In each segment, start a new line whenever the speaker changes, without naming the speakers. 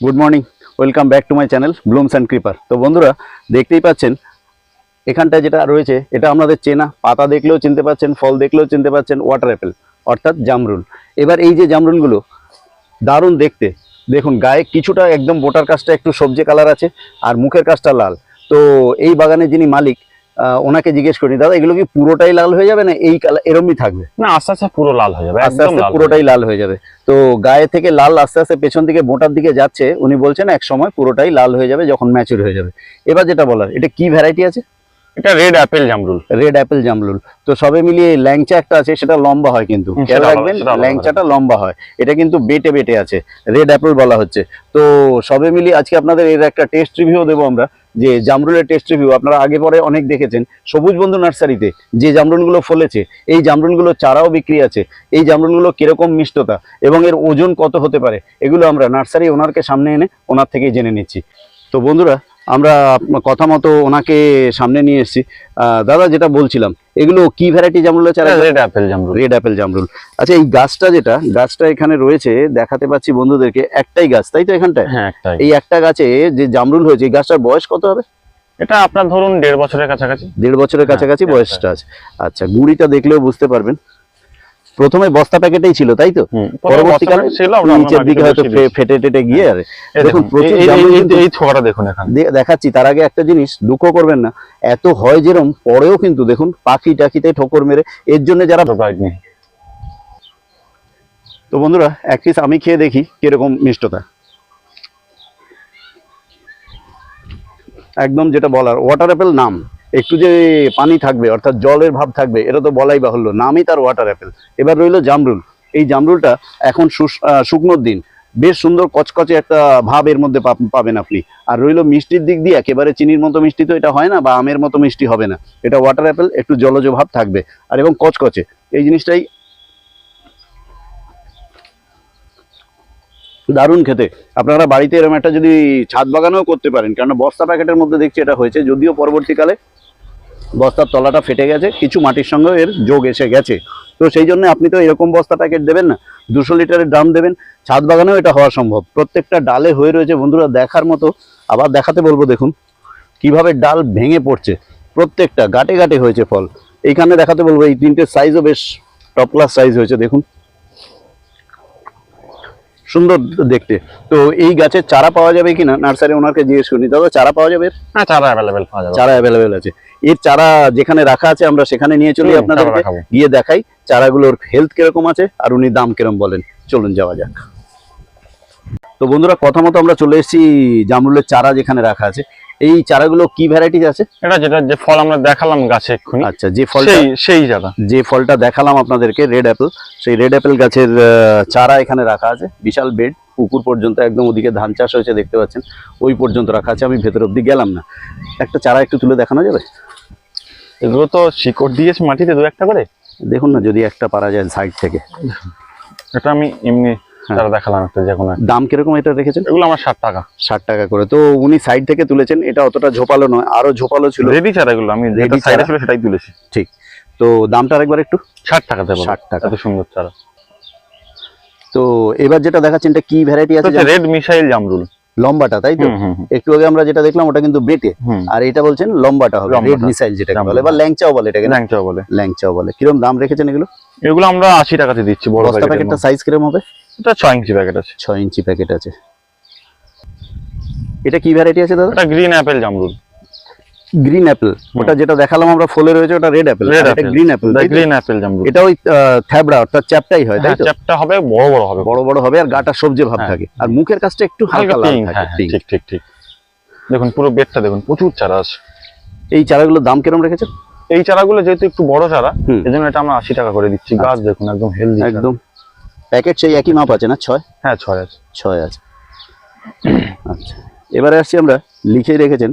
Good morning welcome back to my channel Blooms and Creeper তো বন্ধুরা, দেখতেই পাচ্ছেন, এখানটায় যেটা রয়েছে, এটা আপনাদের চেনা। পাতা দেখলেও চিনতে পাচ্ছেন, ফল দেখলেও চিনতে পাচ্ছেন ওয়াটার অ্যাপেল অর্থাৎ জামরুল। এবার এই যে জামরুলগুলো, দারুণ দেখতে। দেখুন, গায়ে কিছুটা একদম বোটার কাজটা একটু সবজি কালার আছে, আর মুখের কাজটা লাল। তো এই বাগানের যিনি মালিক ওনাকে জিজ্ঞেস করি দাদা এগুলো কি পুরোটাই লাল হয়ে যাবে না এই কালার এরমই থাকবে।
না আস্তে আস্তে পুরো লাল হয়ে যাবে
আস্তে আস্তে পুরোটাই লাল হয়ে যাবে। তো গায়ে থেকে লাল আস্তে আস্তে পেছন দিকে মোটার দিকে যাচ্ছে উনি বলছেন এক সময় পুরোটাই লাল হয়ে যাবে যখন ম্যাচুর হয়ে যাবে। এবার যেটা বলার এটা কি ভ্যারাইটি আছে।
এটা রেড অ্যাপেল জামরুল।
রেড অ্যাপেল জামরুল। তো সবে মিলিয়ে ল্যাংচা একটা আছে সেটা লম্বা হয় কিন্তু। খেয়াল রাখবেন। ল্যাংচাটা লম্বা হয়। এটা কিন্তু বেটে বেটে আছে রেড অ্যাপেল বলা হচ্ছে। তো সবে মিলিয়ে আজকে আপনাদের এর একটা টেস্ট রিভিউ দেবো আমরা যে জামরুলের টেস্ট রিভিউ আপনারা আগে পরে অনেক দেখেছেন সবুজ বন্ধু নার্সারিতে যে জামরুলগুলো ফলেছে এই জামরুলগুলো চারাও বিক্রি আছে এই জামরুলগুলো কীরকম মিষ্টতা এবং এর ওজন কত হতে পারে এগুলো আমরা নার্সারি ওনারকে সামনে এনে ওনার থেকেই জেনে নিচ্ছি। তো বন্ধুরা আমরা কথা মতো ওনাকে সামনে নিয়ে এসেছি। দাদা যেটা বলছিলাম এগুলো কি ভ্যারাইটি জামরুলের চারা
রেড অ্যাপেল জামরুল।
রেড অ্যাপেল জামরুল। আচ্ছা এই গাছটা যেটা গাছটা এখানে রয়েছে দেখাতে পাচ্ছি বন্ধুদেরকে একটাই গাছ তাই তো এখানটায়?
হ্যাঁ
এই একটা গাছে যে জামরুল হয়েছে এই গাছটার বয়স কত হবে?
এটা আপনার ধরুন দেড় বছরের কাছাকাছি।
দেড় বছরের
হ্যাঁ,
কাছাকাছি
হ্যাঁ,
বয়সটা আছে। আচ্ছা গুড়িটা দেখলেও বুঝতে পারবেন। প্রথমে বস্তা প্যাকেটেই ছিল তাই তো? পরবর্তীকালে
ছিল
নিচের দিকে হয়তো ফেটে টেটে গিয়ে আর দেখুন,
দেখুন এই ছোয়াটা এখানে।
দেখাচ্ছি তার আগে একটা জিনিস দুঃখ করবেন না এত হয় যেরম পরেও কিন্তু দেখুন পাখি টাকিতে ঠোকর মেরে এর জন্য যারা তো বন্ধুরা এক পিস আমি খেয়ে দেখি কীরকম মিষ্টতা। একদম যেটা বলার ওয়াটার অ্যাপেল নাম। একটু যে পানি থাকবে, অর্থাৎ জলের ভাব থাকবে, এটা তো বলাই বাহুল্য। নামই তার ওয়াটার অ্যাপেল এবার রইল জামরুল। এই জামরুলটা এখন শুকনোর দিন। বেশ সুন্দর কচকচে একটা ভাব এর মধ্যে পাবেন আপনি। আর রইল মিষ্টির দিক দিয়ে একেবারে চিনির মতো মিষ্টি তো এটা হয় না, বা আমের মতো মিষ্টি হবে না। এটা ওয়াটার অ্যাপেল একটু জলজ ভাব থাকবে। আর এবং কচকচে। এই জিনিসটাই দারুণ খেতে। আপনারা বাড়িতে এরকম একটা যদি ছাদ বাগানেও করতে পারেন কারণ বস্তা প্যাকেটের মধ্যে দেখছি এটা হয়েছে, যদিও পরবর্তীকালে বস্তার তলাটা ফেটে গেছে, কিছু মাটির সঙ্গেও এর যোগ এসে গেছে। তো সেই জন্য আপনি তো এরকম বস্তা প্যাকেট দেবেন না, দুশো লিটারের ড্রাম দেবেন, ছাদ বাগানেও এটা হওয়া সম্ভব। প্রত্যেকটা ডালে হয়ে রয়েছে বন্ধুরা, দেখার মতো, আবার দেখাতে বলব দেখুন, কীভাবে ডাল ভেঙে পড়ছে। প্রত্যেকটা গাটে গাটে হয়েছে ফল। এইখানে দেখাতে বলব, এই তিনটে সাইজও বেশ টপ ক্লাস সাইজ হয়েছে, দেখুন। সুন্দর দেখতে। তো এই গাছের চারা পাওয়া যাবে কিনা? নার্সারি ওনারকে জিজ্ঞেস করি দাদা চারা পাওয়া যাবে?
হ্যাঁ চারা অ্যাভেলেবেল পাওয়া যাবে।
চারা অ্যাভেলেবেল আছে। এর চারা যেখানে রাখা আছে আমরা সেখানে নিয়ে চলি
রাখাবো।
গিয়ে দেখাই চারাগুলোর হেলথ কীরকম আছে আর উনি দাম কীরকম বলেন। চলুন যাওয়া যাক। তো বন্ধুরা কথা মতো আমরা চলে এসেছি জামরুলের চারা যেখানে রাখা আছে। এই চারাগুলো কি ভ্যারাইটিস আছে?
এটা যেটা যে ফল আমরা দেখালাম গাছে এক্ষুনি
আচ্ছা যে ফলটা
সেই চারা।
যে ফলটা দেখালাম আপনাদেরকে রেড অ্যাপেল সেই রেড অ্যাপেল গাছের চারা এখানে রাখা আছে। বিশাল বেড পুকুর পর্যন্ত একদম ওদিকে ধান চাষ হয়েছে দেখতে পাচ্ছেন। ওই পর্যন্ত রাখা আছে আমি ভেতর অব্দি গেলাম না। একটা চারা একটু তুলে দেখানো যাবে?
এগুলো তো শিকড় দিয়েছে মাটিতে দু একটা করে।
দেখুন না যদি একটা পারা যায় সাইড থেকে।
এটা আমি এমনি
হ্যাঁ।
দেখালাম একটা যে কোনো
দাম কীরকম এটা রেখেছেন?
এগুলো আমার ষাট টাকা।
ষাট টাকা করে। তো উনি সাইড থেকে তুলেছেন এটা অতটা ঝোপালো নয় আরও ঝোপালো ছিল।
রেডি চারা এগুলো আমি যেটা সাইডে ছিল সেটাই তুলেছি।
ঠিক। তো দামটা আরেকবার একটু?
ষাট টাকা দেবো।
60 টাকা।
এত সুন্দর চারা।
তো এবার যেটা দেখাচ্ছেন এটা কি ভ্যারাইটি আছে
রেড মিসাইল জামরুল।
লম্বাটা তাই তো? একটু আগে আমরা যেটা দেখলাম ওটা কিন্তু বেটে। আর এটা বলছেন লম্বাটা হবে। রেড মিসাইল যেটাকে বলে বা ল্যাংচাও বলে এটাকে
ল্যাংচাও বলে।
ল্যাংচাও বলে। কীরকম দাম রেখেছেন এগুলো?
এগুলো আমরা আশি টাকাতে দিচ্ছি বড়
প্যাকেটটা সাইজ কীরকম হবে?
এটা ছয় ইঞ্চি প্যাকেট আছে।
ছয় ইঞ্চি প্যাকেট আছে। এটা কি ভ্যারাইটি আছে দাদা?
এটা গ্রিন অ্যাপেল জামরুল।
গ্রিন অ্যাপেল ওটা যেটা দেখালাম আমরা ফলে রয়েছে ওটা রেড অ্যাপেল এটা গ্রিন অ্যাপেল
গ্রিন অ্যাপেল জামরুল।
এটা ওই থ্যাবড়া অর্থাৎ চ্যাপটাই হয় তাই
হ্যাঁ
তো?
চ্যাপটা হবে বড় বড় হবে।
বড় বড় হবে আর গাটা সবজি ভাব
হ্যাঁ।
থাকে। আর মুখের কাছটা একটু
হালকা
লাল থাকে
হ্যাঁ ঠিক ঠিক ঠিক। দেখুন পুরো বেডটা দেখুন প্রচুর চারা আছে।
এই চারাগুলোর দাম কীরকম রেখেছেন?
এই চারাগুলো যেহেতু একটু বড় চারা
হুম।
এই জন্য এটা আমরা আশি টাকা করে দিচ্ছি। গাছ দেখুন একদম হেলদি
একদম। প্যাকেট সেই একই মাপ আছে না? ছয়?
হ্যাঁ ছয় আছে।
ছয় আছে। আচ্ছা। এবারে আসছি আমরা লিখে রেখেছেন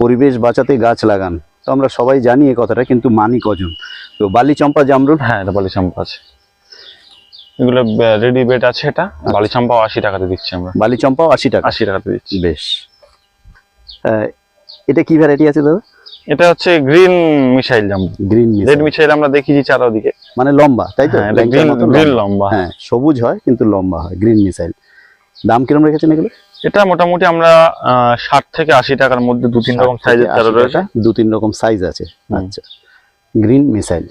পরিবেশ বাঁচাতে গাছ লাগান। তো আমরা সবাই জানি এই কথাটা কিন্তু মানি কজন? তো বালি চম্পা জামরুল?
হ্যাঁ এটা বালি চাম্পা আছে। এগুলো রেডি বেড আছে এটা।
আচ্ছা।
বালি চাম্পাও আশি টাকাতে দিচ্ছি আমরা।
বালি চম্পাও আশি টাকা?
আশি টাকাতে দিচ্ছি।
বেশ। এটা কি ভ্যারাইটি আছে দাদা?
এটা হচ্ছে গ্রিন মিসাইল জামরুল।
গ্রিন
রেড মিসাইল আমরা দেখিয়েছি চারাদিকে।
মানে লম্বা তাই তো?
হ্যাঁ গ্রিন
লম্বা।
লম্বা।
হ্যাঁ সবুজ হয় কিন্তু লম্বা হয় গ্রিন মিসাইল দাম কিরম রেখেছেন এগুলো?
এটা মোটামুটি আমরা ষাট থেকে আশি টাকার মধ্যে দু তিন রকম
60
সাইজের
থেকে
চারা
80
রয়েছে।
দু তিন রকম সাইজ আছে। আচ্ছা। গ্রিন মিসাইল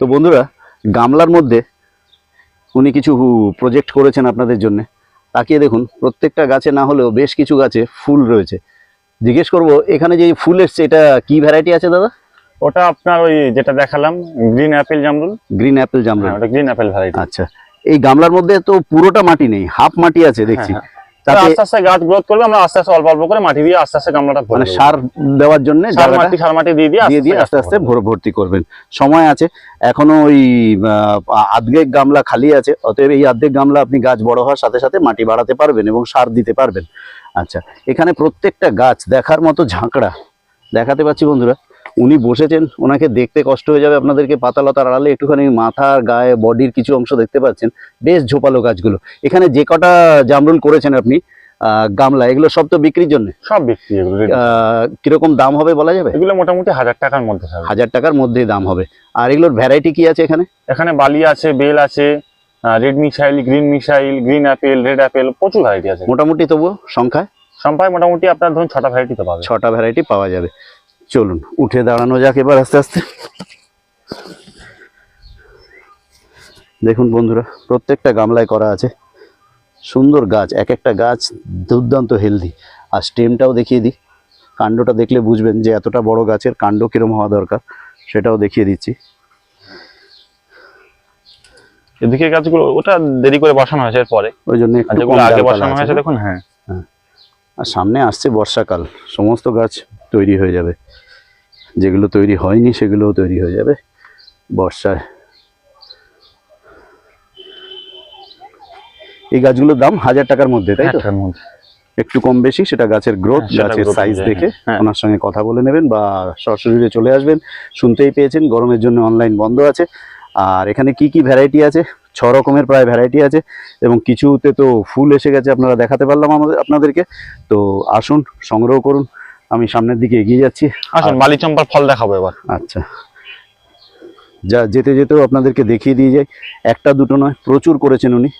তো বন্ধুরা গামলার মধ্যে উনি কিছু প্রজেক্ট করেছেন আপনাদের জন্য। তাকিয়ে দেখুন প্রত্যেকটা গাছে না হলেও বেশ কিছু গাছে ফুল রয়েছে। জিজ্ঞেস করব এখানে যে ফুল এসছে এটা কি ভ্যারাইটি আছে দাদা?
ওটা আপনার ওই যেটা দেখালাম গ্রিন অ্যাপেল জামরুল।
গ্রিন অ্যাপেল জামরুল।
হ্যাঁ ওটা গ্রিন অ্যাপেল ভ্যারাইটি
আচ্ছা। এই গামলার মধ্যে তো পুরোটা মাটি নেই হাফ মাটি আছে দেখছি।
হ্যাঁ, আস্তে আস্তে গাছ গ্রোথ করবে আমরা আস্তে আস্তে অল্প অল্প করে মাটি দিয়ে আস্তে আস্তে গামলাটা
মানে সার দেওয়ার জন্য
সার মাটি সার মাটি দিয়ে দিয়ে
দিয়ে দিয়ে আস্তে আস্তে ভর্তি করবেন। সময় আছে এখনও ওই আর্ধেক গামলা খালি আছে অতএব এই গামলা আপনি গাছ বড় হওয়ার সাথে সাথে মাটি বাড়াতে পারবেন এবং সার দিতে পারবেন। আচ্ছা এখানে প্রত্যেকটা গাছ দেখার মতো ঝাঁকড়া। দেখাতে পাচ্ছি বন্ধুরা? উনি বসেছেন ওনাকে দেখতে কষ্ট হয়ে যাবে আপনাদেরকে পাতালতার আড়ালে একটুখানি মাথার গায়ে বডির কিছু অংশ দেখতে পাচ্ছেন। বেশ ঝোপালো গাছগুলো এখানে যে কটা জামরুল করেছেন আপনি গামলা এগুলো সব তো বিক্রির জন্য?
সব বিক্রি
কীরকম দাম হবে বলা যাবে?
এগুলো মোটামুটি হাজার টাকার মধ্যে
হাজার টাকার মধ্যেই দাম হবে। আর এগুলোর ভ্যারাইটি কি আছে এখানে?
এখানে বালি আছে বেল আছে red missile green missile green apple red apple প্রচুর ভ্যারাইটি আছে।
মোটামুটি তবুও সংখ্যায়?
সম্পায় মোটামুটি আপনার ধরুন ছটা ভ্যারাইটি তো পাবে
ছটা ভ্যারাইটি পাওয়া যাবে। চলুন উঠে দাঁড়ানো যাক এবার আস্তে আস্তে। দেখুন বন্ধুরা প্রত্যেকটা গামলায় করা আছে। সুন্দর গাছ এক একটা গাছ দুর্দান্ত হেলদি আর স্টেমটাও দেখিয়ে দিই। কাণ্ডটা দেখলে বুঝবেন যে এতটা বড় গাছের কাণ্ড কীরম হওয়া দরকার সেটাও দেখিয়ে দিচ্ছি।
এদিকে গাছগুলো ওটা দেরি করে বসানো হয়েছে এরপরে।
ওই জন্য একটু
আগে বসানো হয়েছে দেখুন হ্যাঁ।
আর সামনে আসছে বর্ষাকাল সমস্ত গাছ তৈরি হয়ে যাবে। যেগুলো তৈরি হয়নি সেগুলোও তৈরি হয়ে যাবে বর্ষায়। এই গাছগুলোর দাম হাজার টাকার মধ্যে তাই
মধ্যে।
একটু কম বেশি সেটা গাছের গ্রোথ
হ্যাঁ,
গাছের সাইজ দেখে
হ্যাঁ।
ওনার সঙ্গে কথা বলে নেবেন বা সরাসরি চলে আসবেন শুনতেই পেয়েছেন গরমের জন্য অনলাইন বন্ধ আছে। আর এখানে কি কি ভ্যারাইটি আছে? ছ রকমের প্রায় ভ্যারাইটি আছে এবং কিছুতে তো ফুল এসে গেছে আপনারা দেখাতে পারলাম আমাদের আপনাদেরকে। তো আসুন সংগ্রহ করুন। আমি সামনের দিকে এগিয়ে যাচ্ছি।
আসুন বালি চম্পার ফল দেখাবো এবার।
আচ্ছা। যা যেতে যেতেও আপনাদেরকে দেখিয়ে দিয়ে যাই। একটা দুটো নয় প্রচুর করেছেন উনি।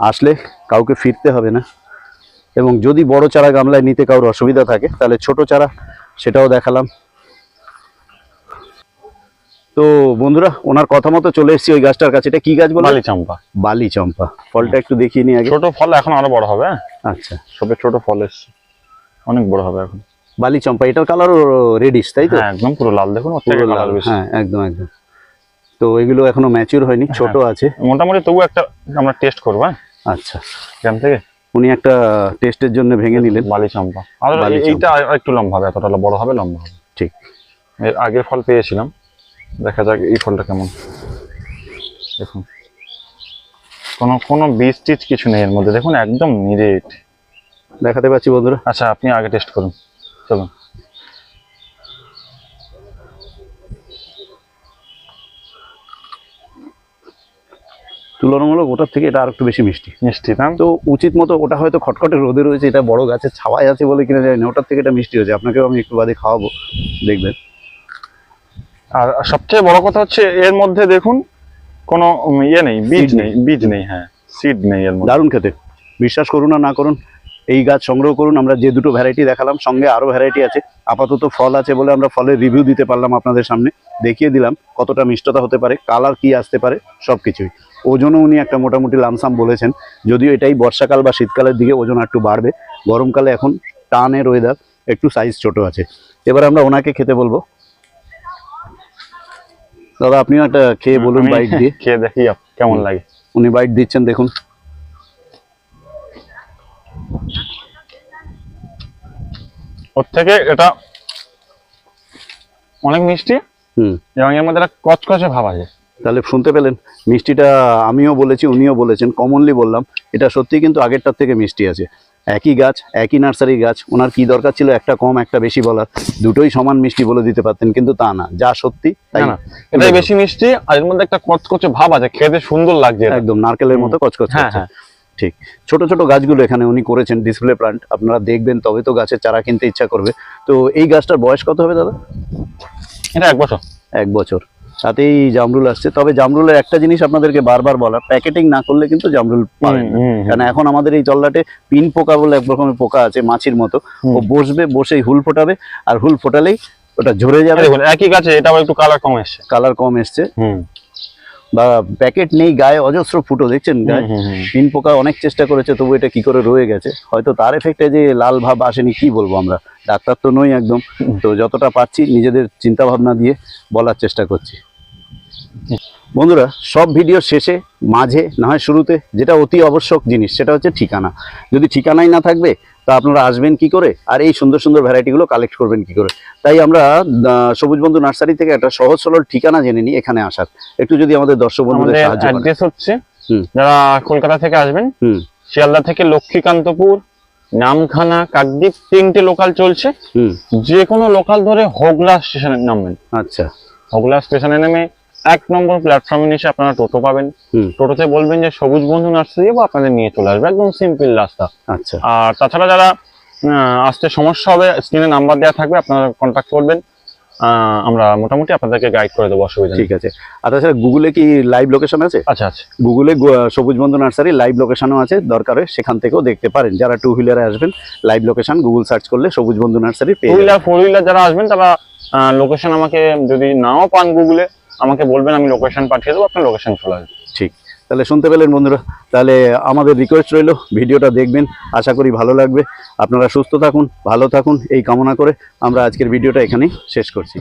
আসলে কাউকে ফিরতে হবে না। এবং যদি বড় চারা গামলায় নিতে কারোর অসুবিধা থাকে তাহলে ছোট চারা সেটাও দেখালাম। তো বন্ধুরা ওনার কথা মতো চলে এসেছি ওই গাছটার কাছে। এটা কি গাছ বলে
বালি চম্পা
বালি চম্পা ফলটা একটু দেখিয়ে নিই আগে।
ছোট ফল এখন আরও বড় হবে হ্যাঁ?
আচ্ছা।
সবে ছোট ফল এসছে। অনেক বড় হবে এখন।
বালি চম্পা এটার কালারও রেডিশ তাই তো?
হ্যাঁ একদম পুরো লাল দেখুন
পুরো লাল,
বেশি।
হ্যাঁ একদম একদম। তো এগুলো এখনও ম্যাচিউর হয়নি ছোট আছে।
মোটামুটি তবু একটা আমরা টেস্ট করব হ্যাঁ?
আচ্ছা।
এখান থেকে?
উনি একটা টেস্টের জন্য ভেঙে নিলেন।
বালি চম্পা। আর এইটা একটু লম্বা হবে এতটা বড় হবে লম্বা হবে।
ঠিক।
এর আগের ফল পেয়েছিলাম। দেখা যাক এই ফলটা কেমন। দেখুন। কোনো কোনো বীজ টিজ কিছু নেই এর মধ্যে। দেখুন একদম নিরেট
দেখাতে পাচ্ছি বন্ধুরা।
আচ্ছা আপনি আগে টেস্ট করুন। চলুন।
তুলনামূলক ওটার থেকে এটা আর একটু বেশি মিষ্টি।
মিষ্টি না?
তো উচিত মতো ওটা হয়তো খটখটে রোদে রয়েছে এটা বড় গাছের ছাওয়ায় আছে বলে কিনা জানি না ওটার থেকে এটা মিষ্টি হয়েছে। আপনাকেও আমি একটু বাদে খাওয়াবো দেখবেন।
আর সবচেয়ে বড় কথা হচ্ছে এর মধ্যে দেখুন কোনো ইয়ে নেই বীজ নেই বীজ নেই হ্যাঁ সিড নেই এর মধ্যে।
দারুণ খেতে। বিশ্বাস করুন আর না করুন এই গাছ সংগ্রহ করুন আমরা যে দুটো ভ্যারাইটি দেখালাম সঙ্গে আরও ভ্যারাইটি আছে। আপাতত ফল আছে বলে আমরা ফলের রিভিউ দিতে পারলাম আপনাদের সামনে। দেখিয়ে দিলাম কতটা মিষ্টতা হতে পারে কালার কি আসতে পারে সব কিছুই ওজনও উনি একটা মোটামুটি লামসাম বলেছেন। যদিও এটাই বর্ষাকাল বা শীতকালের দিকে ওজন একটু বাড়বে গরমকালে এখন টানের ওয়েদার একটু সাইজ ছোট আছে। এবার আমরা ওনাকে খেতে বলব। দাদা আপনিও একটা খেয়ে বলুন বাইট দিয়ে।
খেয়ে দেখি কেমন লাগে।
উনি বাইট দিচ্ছেন দেখুন।
ওর থেকে এটা অনেক মিষ্টি
হুম।
এবং এর মধ্যে একটা কচকচে ভাব আছে।
তাহলে শুনতে পেলেন মিষ্টিটা আমিও বলেছি উনিও বলেছেন কমনলি বললাম এটা সত্যি কিন্তু আগেরটার থেকে মিষ্টি আছে। একই গাছ একই নার্সারি গাছ ওনার কি দরকার ছিল একটা কম একটা বেশি বলার দুটোই সমান মিষ্টি বলে দিতে পারতেন কিন্তু তা না যা সত্যি তাই
না, এটাই বেশি মিষ্টি আর এর মধ্যে একটা কচকচে ভাব আছে খেতে সুন্দর লাগছে
একদম নারকেলের মতো কচকচ
হ্যাঁ, হ্যাঁ।
ঠিক। ছোট ছোট গাছগুলো এখানে উনি করেছেন ডিসপ্লে প্লান্ট আপনারা দেখবেন তবে তো গাছের চারা কিনতে ইচ্ছা করবে। তো এই গাছটার বয়স কত হবে দাদা?
এটা এক বছর।
এক বছর। তাতেই জামরুল আসছে। তবে জামরুলের একটা জিনিস আপনাদেরকে বারবার বলা প্যাকেটিং না করলে কিন্তু জামরুল পাবেন
হুম,
কারণ এখন আমাদের এই তল্লাটে পিন পোকা বলে এক রকমের পোকা আছে মাছির মতো। ও বসবে বসেই হুল ফোটাবে আর হুল ফোটালেই ওটা ঝরে যাবে।
একই গাছে এটাও একটু কালার কম এসছে।
কালার কম এসছে।
হুম।
বা প্যাকেট নেই গায়ে অজস্র ফুটো দেখছেন গায়ে। পিন পোকা অনেক চেষ্টা করেছে তবু এটা কি করে রয়ে গেছে? হয়তো তার এফেক্টে যে লাল ভাব আসেনি কি বলব আমরা? ডাক্তার তো নই একদম। তো যতটা পাচ্ছি নিজেদের চিন্তা ভাবনা দিয়ে বলার চেষ্টা করছি। বন্ধুরা সব ভিডিও শেষে মাঝে না হয় শুরুতে যেটা অতি আবশ্যক জিনিস সেটা হচ্ছে ঠিকানা। যদি ঠিকানাই না থাকবে তা আপনারা আসবেন কি করে? আর এই সুন্দর সুন্দর ভ্যারাইটিগুলো কালেক্ট করবেন কি করে? তাই আমরা সবুজ বন্ধু নার্সারি থেকে একটা সহজ সরল ঠিকানা জেনে নিই এখানে আসার। একটু যদি আমাদের দর্শক বন্ধুদের সাহায্য
হচ্ছে যারা কলকাতা থেকে আসবেন শিয়ালদা থেকে লক্ষ্মীকান্তপুর নামখানা কাকদ্বীপ তিনটে লোকাল চলছে।
হুম।
যে কোনো লোকাল ধরে হোগলা স্টেশনে নামবেন।
আচ্ছা।
হোগলা স্টেশনে নেমে এক নম্বর প্ল্যাটফর্মে নিচে আপনারা টোটো পাবেন। টোটোতে বলবেন যে সবুজ বন্ধু নার্সারি যাব আপনাদের নিয়ে চলে আসবে একদম সিম্পল রাস্তা।
আচ্ছা।
আর তাছাড়া যারা আসতে সমস্যা হবে স্ক্রিনে নাম্বার দেওয়া থাকবে আপনারা কন্ট্যাক্ট করবেন। আমরা মোটামুটি আপনাদেরকে গাইড করে দেবো অসুবিধা
ঠিক আছে। আর তাছাড়া গুগলে কি লাইভ লোকেশন আছে?
আচ্ছা আচ্ছা।
গুগলে সবুজ বন্ধু নার্সারি লাইভ লোকেশনও আছে দরকার হয় সেখান থেকেও দেখতে পারেন। যারা টু হুইলারে আসবেন লাইভ লোকেশন গুগল সার্চ করলে সবুজ বন্ধু নার্সারি পেয়ে।
হুইলার ফোর হুইলার যারা আসবেন তারা লোকেশন আমাকে যদি নাও পান গুগলে আমাকে বলবেন, আমি লোকেশন পাঠিয়ে দেবো, আপনার লোকেশন চলে আসবে।
ঠিক। তাহলে শুনতে পেলেন বন্ধুরা। তাহলে আমাদের রিকোয়েস্ট রইল, ভিডিওটা দেখবেন, আশা করি ভালো লাগবে। আপনারা সুস্থ থাকুন, ভালো থাকুন, এই কামনা করে আমরা আজকের ভিডিওটা এখানেই শেষ করছি।